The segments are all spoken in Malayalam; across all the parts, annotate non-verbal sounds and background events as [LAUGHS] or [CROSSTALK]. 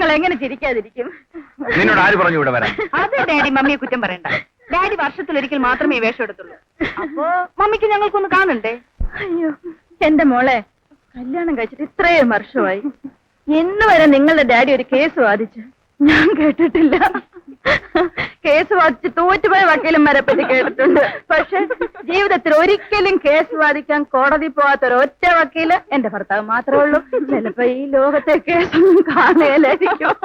ഞങ്ങൾ എങ്ങനെ ചിരിക്കാതിരിക്കും? നിന്നോട് ആര് പറഞ്ഞു ഇവിടെ വരാൻ? അത് ഡാഡി മമ്മിയെ കുറ്റം പറയണ്ട. ഡാഡി വർഷത്തിലൊരിക്കൽ മാത്രമേ ഈ വേഷം എടുത്തുള്ളൂ. അപ്പോ മമ്മിക്ക് ഞങ്ങൾക്കൊന്ന് കാണണ്ടേ? അയ്യോ. എന്റെ മോളെ കല്യാണം കഴിച്ചിട്ട് ഇത്രയും വർഷമായി. ഇന്ന് വരെ നിങ്ങളുടെ ഡാഡി ഒരു കേസ് വാദിച്ചു ഞാൻ കേട്ടിട്ടില്ല. കേസ് വാദിച്ച് തോറ്റുപോയ വക്കീലന്മാരെ പറ്റി കേട്ടിട്ടുണ്ട്. പക്ഷെ ജീവിതത്തിൽ ഒരിക്കലും കേസ് വാദിക്കാൻ കോടതി പോവാത്ത ഒറ്റ വക്കീൽ എന്റെ ഭർത്താവ് മാത്രമേ ഉള്ളൂ. ചിലപ്പോ ഈ ലോകത്തെ കേസ് കാണുകയില്ലായിരിക്കും.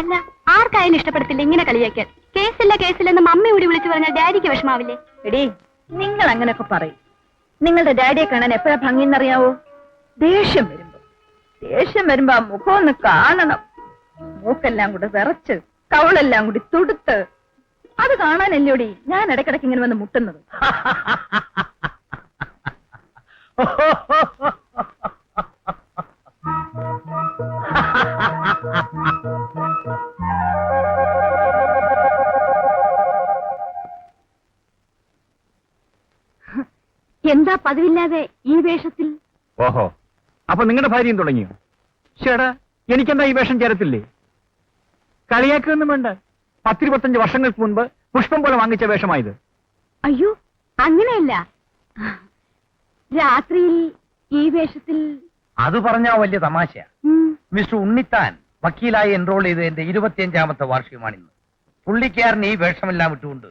അല്ല ആർക്കായാലും ഇഷ്ടപ്പെടത്തില്ല ഇങ്ങനെ കളിയാക്കാൻ? കേസില്ല കേസില്ലെന്ന് മമ്മി കൂടി വിളിച്ചു പറഞ്ഞാൽ ഡാഡിക്ക് വിഷമാവില്ലേ? എടി നിങ്ങൾ അങ്ങനെയൊക്കെ പറയും. നിങ്ങളുടെ ഡാഡിയെ കാണാൻ എപ്പോഴാ ഭംഗിയെന്നറിയാവോ? ദേഷ്യം വരുമ്പോ ദേഷ്യം വരുമ്പോ ആ മുഖം ഒന്ന് കാണണം. മൂക്കെല്ലാം കൂടെ വിറച്ച് കവളെല്ലാം കൂടി തുടുത്ത്. അത് കാണാനല്ലോടി ഞാൻ ഇടയ്ക്കിടയ്ക്ക് ഇങ്ങനെ വന്ന് മുട്ടുന്നത്? എന്താ പതിവില്ലാതെ ഈ വേഷത്തിൽ? ഓഹോ. അപ്പൊ നിങ്ങളുടെ ഭാര്യയും തുടങ്ങിയോ? ചേടാ എനിക്കെന്താ ഈ വേഷം ചേരത്തില്ലേ? കളിയാക്കൊന്നും വേണ്ട പത്തിരുപത്തഞ്ച് വർഷങ്ങൾക്ക് മുൻപ് പുഷ്പം പോലെ വാങ്ങിച്ച വേഷമായത്. അയ്യോ അങ്ങനെയല്ല. രാത്രിയിൽ ഈ വേഷത്തിൽ അത് പറഞ്ഞാ വലിയ തമാശ മിസ്റ്റർ ഉണ്ണിത്താൻ വക്കീലായി എൻറോൾ ചെയ്ത് എന്റെ ഇരുപത്തിയഞ്ചാമത്തെ വാർഷികമാണിന്ന്. പുള്ളിക്കാരൻ ഈ വേഷമെല്ലാം ഇട്ടുകൊണ്ട്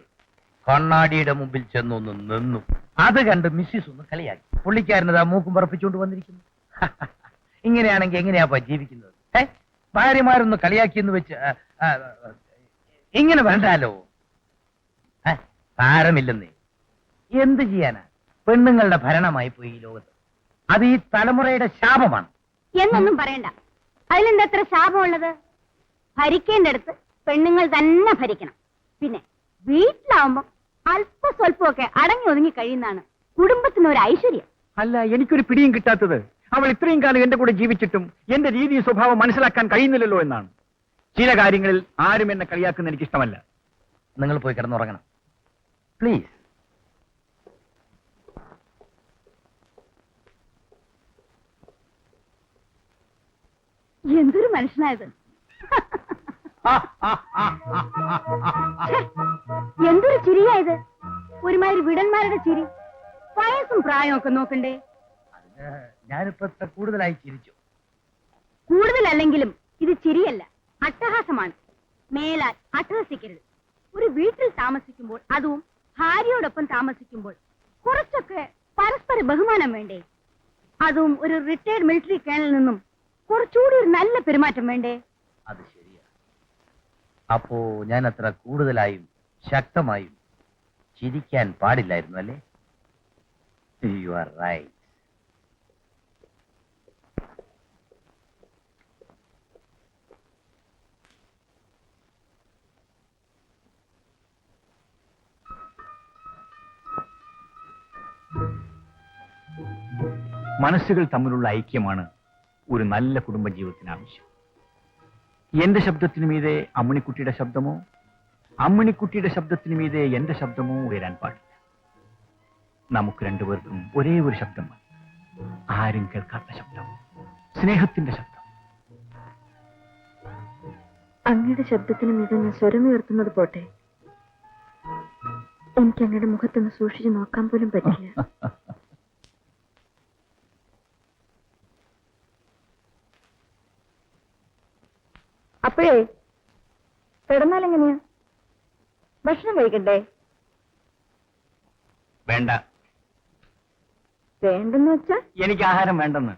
കണ്ണാടിയുടെ മുമ്പിൽ ചെന്നൊന്ന് നിന്നു. അത് കണ്ട് മിസ്സിസ് ഒന്ന് കളിയാക്കി. പുള്ളിക്കാരനത് ആ മൂക്കും പറപ്പിച്ചുകൊണ്ട് വന്നിരിക്കുന്നു. [LAUGHS] ഇങ്ങനെയാണെങ്കിൽ എങ്ങനെയാ ജീവിക്കുന്നത്? ഏ ഭാര്യമാരൊന്ന് കളിയാക്കിയെന്ന് വെച്ച് ഇങ്ങനെ വേണ്ടാലോ താരമില്ലെന്നേ എന്ത് ചെയ്യാനാ? പെണ്ണുങ്ങളുടെ ഭരണമായി പോയി ഈ ലോകത്ത്. അത് ഈ തലമുറയുടെ ശാപമാണ്. എന്നൊന്നും പറയണ്ട. അതിലെന്താ ശാപമുള്ളത്? ഭരിക്കേണ്ടടുത്ത് പെണ്ണുങ്ങൾ തന്നെ ഭരിക്കണം. പിന്നെ വീട്ടിലാവുമ്പോ അല്പ സ്വല്പമൊക്കെ അടങ്ങി ഒതുങ്ങി കഴിയുന്നതാണ് കുടുംബത്തിന് ഒരു ഐശ്വര്യം. അല്ല എനിക്കൊരു പിടിയും കിട്ടാത്തത്. അവൾ ഇത്രയും കാലം എന്റെ കൂടെ ജീവിച്ചിട്ടും എന്റെ രീതി സ്വഭാവം മനസ്സിലാക്കാൻ കഴിയുന്നില്ലല്ലോ എന്നാണ്. ചില കാര്യങ്ങളിൽ ആരും എന്നെ കളിയാക്കുന്ന എനിക്ക് ഇഷ്ടമല്ല നിങ്ങൾ പോയി കിടന്നുറങ്ങണം. പ്ലീസ് എന്തൊരു മനുഷ്യനായത്? എന്തൊരു ചിരിയായത്? ഒരുമാതിരി വിടന്മാരുടെ ചിരി. വയസ്സും പ്രായമൊക്കെ ഒക്കെ നോക്കണ്ടേ? ഞാനിപ്പോ കൂടുതലായി ചിരിച്ചു. കൂടുതലല്ലെങ്കിലും ഇത് ചിരിയല്ല അട്ടഹാസമാണ്. മേലാൽ അട്ടഹസിക്കരുത്. ഒരു വീട്ടിൽ താമസിക്കുമ്പോൾ അതും ഭാര്യയോടൊപ്പം താമസിക്കുമ്പോൾ കുറച്ചൊക്കെ പരസ്പര ബഹുമാനം വേണ്ടേ? അതും ഒരു റിട്ടയർഡ് മിലിറ്ററി കേണലിൽ നിന്നും കുറച്ചുകൂടി ഒരു നല്ല പെരുമാറ്റം വേണ്ടേ? അത് ശരിയാ. അപ്പോ ഞാൻ അത്ര കൂടുതലായും ശക്തമായും ചിരിക്കാൻ പാടില്ലായിരുന്നു അല്ലേ? യു ആർ റൈറ്റ് മനസ്സുകൾ തമ്മിലുള്ള ഐക്യമാണ് ഒരു നല്ല കുടുംബജീവിതത്തിന് ആവശ്യം. എന്റെ ശബ്ദത്തിനു മീതെ അമ്മിണിക്കുട്ടിയുടെ ശബ്ദമോ അമ്മിണിക്കുട്ടിയുടെ ശബ്ദത്തിനു മീതെ എന്റെ ശബ്ദമോ ഉയരാൻ പാടില്ല. നമുക്ക് രണ്ടുപേർക്കും ഒരേ ഒരു ശബ്ദം ആരും കേൾക്കാത്ത ശബ്ദം സ്നേഹത്തിന്റെ ശബ്ദം. അങ്ങയുടെ ശബ്ദത്തിന് മീതെ ഞാൻ സ്വരമുയർത്തുന്നത് പോട്ടെ? എനിക്ക് അങ്ങയുടെ മുഖത്തൊന്ന് സൂക്ഷിച്ചു നോക്കാൻ പോലും പറ്റില്ല. [LAUGHS] അപ്പോഴേ കിടന്നാലെങ്ങനെയാ ഭക്ഷണം കഴിക്കണ്ടേ? വേണ്ട. വേണ്ടെന്ന് വെച്ചാ? എനിക്ക് ആഹാരം വേണ്ടെന്ന്.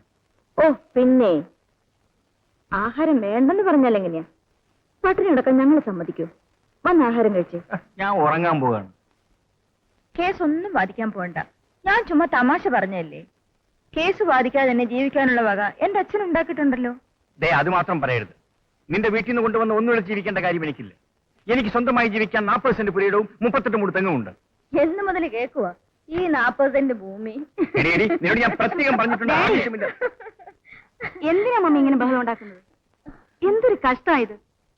ഓ പിന്നെ. ആഹാരം വേണ്ടെന്ന് പറഞ്ഞാൽ എങ്ങനെയാ? പട്ടിണി കിടക്കാൻ ഞങ്ങൾ സമ്മതിക്കൂ. വന്ന് ആഹാരം കഴിച്ച്. ഞാൻ ഉറങ്ങാൻ പോവാണ്. കേസ് ഒന്നും വാദിക്കാൻ പോകണ്ട ഞാൻ ചുമ്മാ തമാശ പറഞ്ഞല്ലേ കേസ് വാദിക്കാതെ തന്നെ ജീവിക്കാനുള്ള വക എന്റെ അച്ഛൻ ഉണ്ടാക്കിയിട്ടുണ്ടല്ലോ. ദേ അത് മാത്രം പറയരുത്. നിന്റെ വീട്ടിൽ നിന്ന് കൊണ്ടുവന്ന് ഒന്നുകൂടെ ജീവിക്കേണ്ട കാര്യം എനിക്കില്ല. എനിക്ക് സ്വന്തമായി ജീവിക്കാൻ നാൽപ്പത് സെന്റ് പുരയിടവും മുപ്പത്തെട്ട് മൂട് തെങ്ങും ഉണ്ട് എന്ന് മുതൽ കേക്കുവാ. ഈ നാപ്പത് സെന്റ് ഭൂമി. എടി, എടി, നിന്നോട് ഞാൻ പ്രത്യേകം പറഞ്ഞിട്ടുണ്ട് ആവശ്യമില്ല. എന്തിനാ മമ്മി ഇങ്ങനെ ബഹളം ഉണ്ടാക്കുന്നത്? എന്തൊരു കഷ്ടമായത്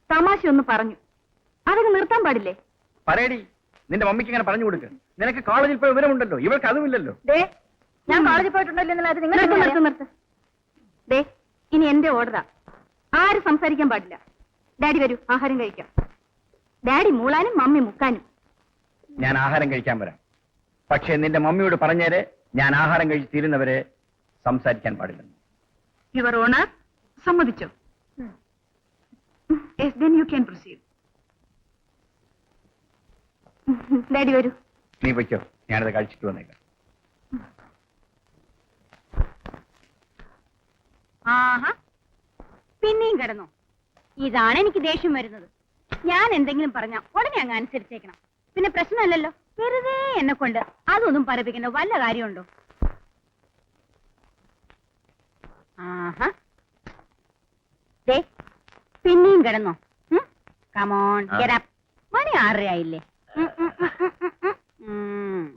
തമാശ ഒന്ന് പറഞ്ഞു. അതൊക്കെ നിർത്താൻ പാടില്ലേ? പറയടി നിന്റെ മമ്മിക്ക് ഇങ്ങനെ പറഞ്ഞു കൊടുക്ക. നിനക്ക് കോളേജിൽ പോയി വിവരമുണ്ടല്ലോ. ഇവർക്ക് അതുമില്ലല്ലോ. ദേ ഞാൻ കോളേജിൽ പോയിട്ടുണ്ടല്ലോ അത് നിങ്ങൾ നിർത്ത് നിർത്ത് നിർത്ത്. ദേ ഇനി എന്റെ ഓർഡറാ. ആരും സംസാരിക്കാൻ പാടില്ല. ഡാഡി വരൂ ആഹാരം കഴിക്കാം. ഡാഡി മൂളാനും മമ്മി മുക്കാനും. ഞാൻ ആഹാരം കഴിക്കാൻ വരാം. പക്ഷേ നിന്റെ മമ്മിയോട് പറഞ്ഞേരെ ഞാൻ ആഹാരം കഴിച്ച് തീരുന്നവരെ സംസാരിക്കാൻ പാടില്ല. Your honour സമ്മതിച്ചോ? Yes then you can proceed daddy വരൂ. നീ വയ്ക്കോ ഞാനത് കഴിച്ചിട്ട് വന്നേക്കാം. ആഹാ. പിന്നെയും കിടന്നു? ഇതാണ് എനിക്ക് ദേഷ്യം വരുന്നത്. ഞാൻ എന്തെങ്കിലും പറഞ്ഞ ഉടനെ അങ്ങ് അനുസരിച്ചേക്കണം. പിന്നെ പ്രശ്നമല്ലല്ലോ? വെറുതെ എന്നെ കൊണ്ട് അതൊന്നും പറപ്പിക്കുന്ന വല്ല കാര്യമുണ്ടോ? ആഹാ. ദേ പിന്നെയും കിടന്നോ? കമോൺ മണി ആറരയായില്ലേ.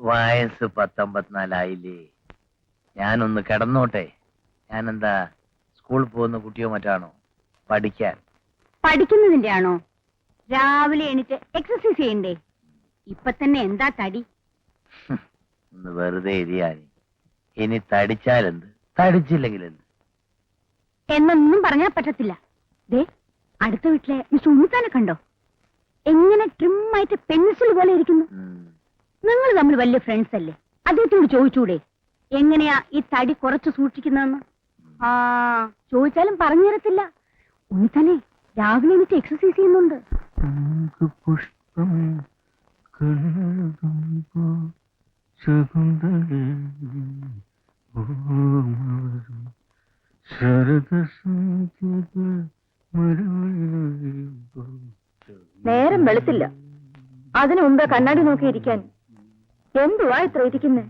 വയസ്സ് പത്തൊമ്പത്തിനാലായില്ലേ? ഞാനൊന്ന് കിടന്നോട്ടെ. ഞാനെന്താ സ്കൂളിൽ പോകുന്ന കുട്ടിയോ മറ്റാണോ? പഠിക്കാൻ. പഠിക്കുന്നതിന്റെ ആണോ രാവിലെ എണീറ്റ് എക്സസൈസ് ചെയ്യണ്ടേ? ഇപ്പൊ തന്നെ എന്താ തടി? ഒന്ന് വെറുതെ എരിയാനി ഇനി തടിച്ചാലെന്ത്? തടിച്ചില്ലെങ്കിൽ എന്ത് എന്നൊന്നും പറഞ്ഞാൽ പറ്റത്തില്ല. ദേ അടുത്ത വീട്ടിലെ മിസ്റ്റർ ഉണ്ണിത്താനെ കണ്ടോ? എങ്ങനെ ട്രിം ആയിട്ട് പെൻസിൽ പോലെ ഇരിക്കുന്നു. നിങ്ങൾ തമ്മിൽ വലിയ ഫ്രണ്ട്സ് അല്ലേ? അദ്ദേഹത്തോട് ചോദിച്ചൂടെ എങ്ങനെയാ ഈ തടി കുറച്ച് സൂക്ഷിക്കുന്നതെന്ന്? ആ ചോദിച്ചാലും പറഞ്ഞു തരത്തില്ല തന്നെ രാവിലെ എനിക്ക് എക്സസൈസ് ചെയ്യുന്നുണ്ട്. പുഷ്പം നേരം വെളുത്തില്ല. അതിനു മുമ്പ് കണ്ണാടി നോക്കിയിരിക്കാൻ എന്തുവാ ഇത്ര ഇരിക്കുന്നേ?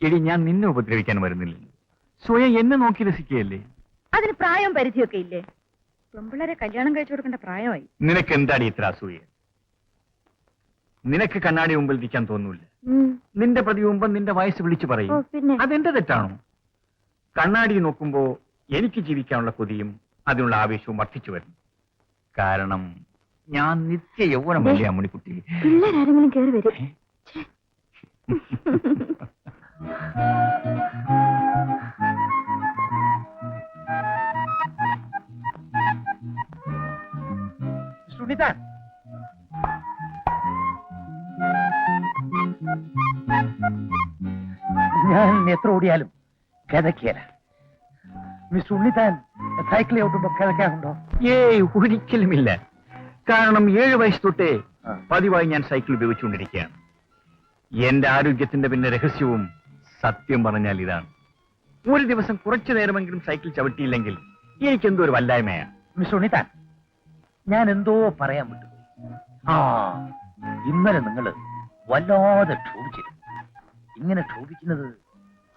എടി ഞാൻ നിന്നെ ഉപദ്രവിക്കാൻ വരുന്നില്ല. സ്വയം എന്നെ നോക്കി രസിക്കുകയല്ലേ? അതിന് പ്രായം പരിധിയൊക്കെ ഇല്ലേ? പെമ്പിള്ളേരെ കല്യാണം കഴിച്ചു കൊടുക്കേണ്ട പ്രായമായി. നിനക്ക് എന്താണ് ഇത്ര അസൂയ? നിനക്ക് കണ്ണാടി മുമ്പിൽ ഇരിക്കാൻ തോന്നൂല്ല. നിന്റെ പ്രതിബിംബം നിന്റെ വയസ്സ് വിളിച്ചു ഓ, പറയും പിന്നെ? അതെന്റെ തെറ്റാണോ? കണ്ണാടി നോക്കുമ്പോ എനിക്ക് ജീവിക്കാനുള്ള കൊതിയും അതിനുള്ള ആവേശവും വർദ്ധിച്ചു വരുന്നു. കാരണം ഞാൻ നിത്യ യൗവനമല്ലേ അമ്മണിക്കുട്ടി? പിള്ളേരാരെങ്കിലും കേറി വരും. [LAUGHS] സുനിതാൻ ഞാൻ എത്ര ഓടിയാലും കിതക്കിയല മിസ് ഉണ്ണിത്താൻ സൈക്കിൾ ഓട്ടുമ്പോ കിതക്കാറുണ്ടോ? ഏയ് ഒരിക്കലുമില്ല. കാരണം ഏഴ് വയസ്സ് തൊട്ടേ. പതിവായി ഞാൻ സൈക്കിൾ ഉപയോഗിച്ചുകൊണ്ടിരിക്കുകയാണ്. എന്റെ ആരോഗ്യത്തിന്റെ പിന്നെ രഹസ്യവും സത്യം പറഞ്ഞാൽ ഇതാണ്. ഒരു ദിവസം കുറച്ചു നേരമെങ്കിലും സൈക്കിൾ ചവിട്ടിയില്ലെങ്കിൽ എനിക്കെന്തോ ഒരു വല്ലായ്മയാണ്. മിസ് ഉണ്ണിത്താൻ ഞാൻ എന്തോ പറയാൻ വിട്ടുപോയി ആ ഇന്നലെ നിങ്ങൾ വല്ലാതെ ക്ഷോഭിച്ചിരുന്നു. ഇങ്ങനെ ക്ഷോഭിക്കുന്നത്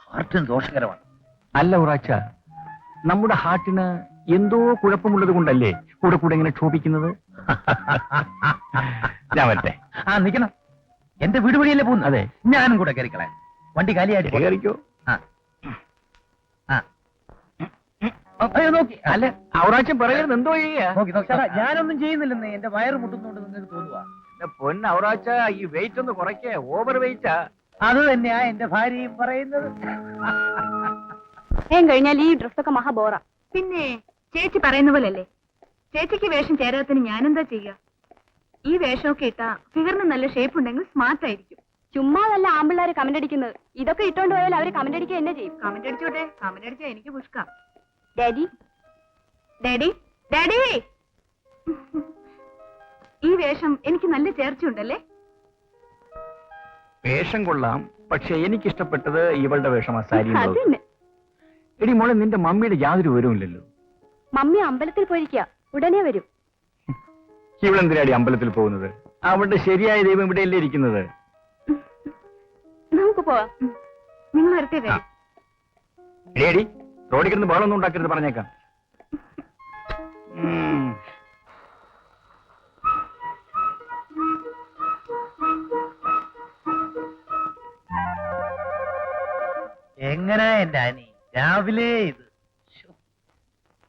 ഹാർട്ടിന് ദോഷകരമാണ്. അല്ല ഉറാച്ച നമ്മുടെ ഹാർട്ടിന് എന്തോ കുഴപ്പമുള്ളത് കൊണ്ടല്ലേ കൂടെ കൂടെ ഇങ്ങനെ ക്ഷോഭിക്കുന്നത്? [LAUGHS] ഞാൻ വരട്ടെ. ആ നിക്കണം എന്റെ വീട് വഴിയല്ലേ പോകുന്നു അതെ. ഞാനും കൂടെ കയറിക്കളയാം വണ്ടി കാലിയായിട്ട്. കയറിക്കോ ആ. ആ. അയ്യോ നോക്കി. അല്ല ഔറാച്ചൻ പറയരുത്. എന്തോ ഞാനൊന്നും ചെയ്യുന്നില്ലെന്ന്. എന്റെ വയറ് മുട്ടുന്നോണ്ട് നിങ്ങൾക്ക് തോന്നുക പൊന്ന് ഔറാച്ച ഈ വെയിറ്റ് ഒന്ന് കുറയ്ക്കേ. ഓവർ വെയിറ്റാ അത് തന്നെയാ എന്റെ ഭാര്യയും പറയുന്നത്. ഏം കഴിഞ്ഞാൽ ഈ ഡ്രസ്സൊക്കെ മഹാബോറ പിന്നെ ചേച്ചി പറയുന്ന പോലല്ലേ ചേച്ചിക്ക് വേഷം ചേരാത്തിന് ഞാനെന്താ ചെയ്യുക ഈ വേഷമൊക്കെ ഇട്ടാ ഫിഗറിന് നല്ല ഷേപ്പ് ഉണ്ടെങ്കിൽ സ്മാർട്ട് ആയിരിക്കും. ചുമ്മാ നല്ല ആമ്പിള്ളാര് കമന്റ് അടിക്കുന്നത്. ഇതൊക്കെ ഇട്ടോണ്ട് പോയാൽ അവർ കമന്റ് അടിക്കുക എന്നെ ചെയ്യും. കമന്റ് അടിച്ചോട്ടെ. കമന്റ് അടിച്ചാ എനിക്ക് പുഷ്ക. ഡാഡി? ഡാഡി? ഡാഡി! ഈ വേഷം എനിക്ക് നല്ല ചേർച്ചയുണ്ടല്ലേ വേഷം കൊള്ളാം. പക്ഷെ എനിക്കിഷ്ടപ്പെട്ടത് ഇവളുടെ വേഷമാ സാരി അത് എടി മോളെ നിന്റെ മമ്മിയുടെ യാതൊരു വിവരവുമില്ലല്ലോ. മമ്മി അമ്പലത്തിൽ പോയിരിക്കുക ഉടനെ വരും. ഇവളെന്തിനാടി അമ്പലത്തിൽ പോകുന്നത്? അവളുടെ ശരിയായ ദൈവം ഇവിടെയല്ലേ ഇരിക്കുന്നത്? നമുക്ക് പോവാം. നിങ്ങൾ വരട്ടെ ആ. എടി റോഡിൽ കിടന്ന് ബഹളമൊന്നും ഉണ്ടാക്കരുത് പറഞ്ഞേക്കാം. എങ്ങനെ എന്റെ അനി? രാവിലെ ഇത്.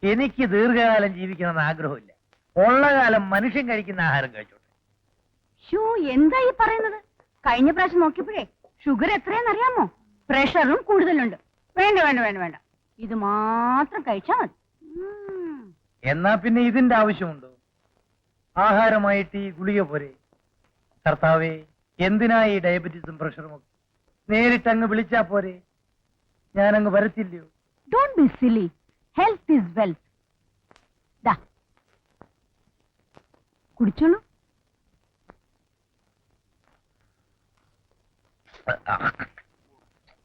എനിക്ക് ദീർഘകാലം ജീവിക്കണമെന്ന് ആഗ്രഹമില്ല. ഉള്ള കാലം മനുഷ്യൻ കഴിക്കുന്ന ആഹാരം കഴിച്ചോട്ടെ. ഷൂ എന്താ ഈ പറയുന്നത്? കഴിഞ്ഞ പ്രാവശ്യം നോക്കിയപ്പോഴേ ഷുഗർ എത്രയെന്ന് അറിയാമോ പ്രഷറും കൂടുതലുണ്ട്. വേണ്ട വേണ്ട വേണ്ട വേണ്ട. ഇത് മാത്രം കഴിച്ചാൽ മതി. എന്നാ പിന്നെ ഇതിന്റെ ആവശ്യമുണ്ടോ? ആഹാരമായിട്ട് ഈ ഗുളിക പോരെ. കർത്താവേ എന്തിനാ ഈ ഡയബറ്റീസും പ്രഷറും ഒക്കെ? നേരിട്ട് അങ്ങ് വിളിച്ചാ പോരെ. ഞാൻ അങ്ങ് വരത്തില്ലയോ? Don't be silly health is wealth ദാ. കുടിച്ചോളൂ.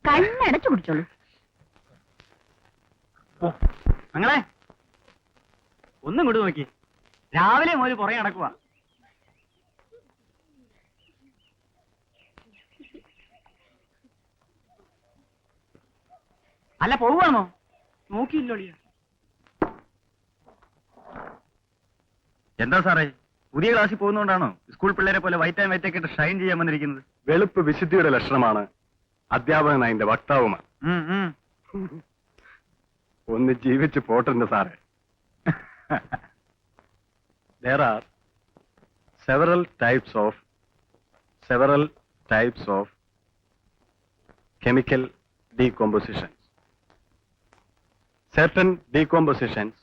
കണ്ണടച്ചു കുടിച്ചോളൂ. അങ്ങനെ ഒന്നും ഇങ്ങോട്ട് നോക്കി. രാവിലെ മുതൽ പുറകെ നടക്കുക അല്ല പോവുകയാണോ? നോക്കിയില്ലോളിയ എന്താ സാറേ? പുതിയ ക്ലാസ്സിൽ പോകുന്നോണ്ടാണോ സ്കൂൾ പിള്ളേരെ പോലെ വൈറ്റ് ആൻഡ് വൈറ്റ് ഒക്കെ ഷൈൻ ചെയ്യാൻ വന്നിരിക്കുന്നത്? വെളുപ്പ് വിശുദ്ധിയുടെ ലക്ഷണമാണ് അധ്യാപകനായ അതിന്റെ വക്താവുമാണ് ഒന്ന് ജീവിച്ച് പോട്ടുണ്ട് സാറേ there are several types of several types of chemical decompositions certain decompositions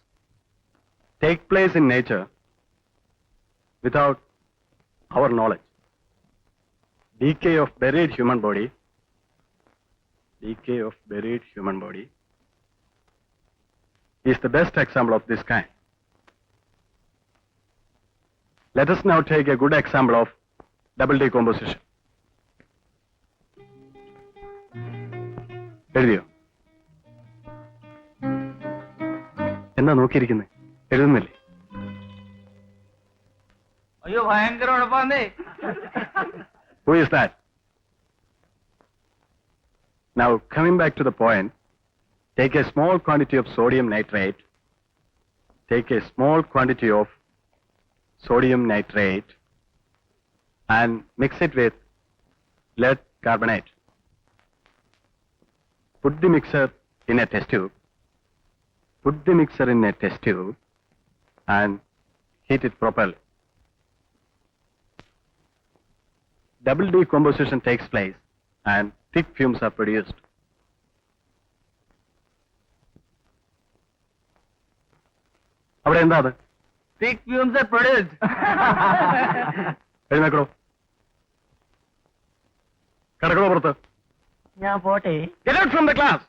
take place in nature without our knowledge decay of buried human body decay of buried human body is the best example of this kind. Let us now take a good example of double decomposition. എഴുതിയോ എന്നാ നോക്കിയിരിക്കുന്നത് എഴുതുന്നില്ലേ അയ്യോ ഭയങ്കര ഉഴപ്പാന്നേ Who is that? Now, coming back to the point, take a small quantity of sodium nitrate, take a small quantity of sodium nitrate and mix it with lead carbonate. Put the mixer in a test tube, put the mixer in a test tube and heat it properly. double decomposition takes place and thick fumes are produced. അവിടെ എന്താ അത്? [LAUGHS] എഴുന്നേക്കണോ? കിടക്കണോ പുറത്ത്? ഞാൻ പോട്ടെ. From the class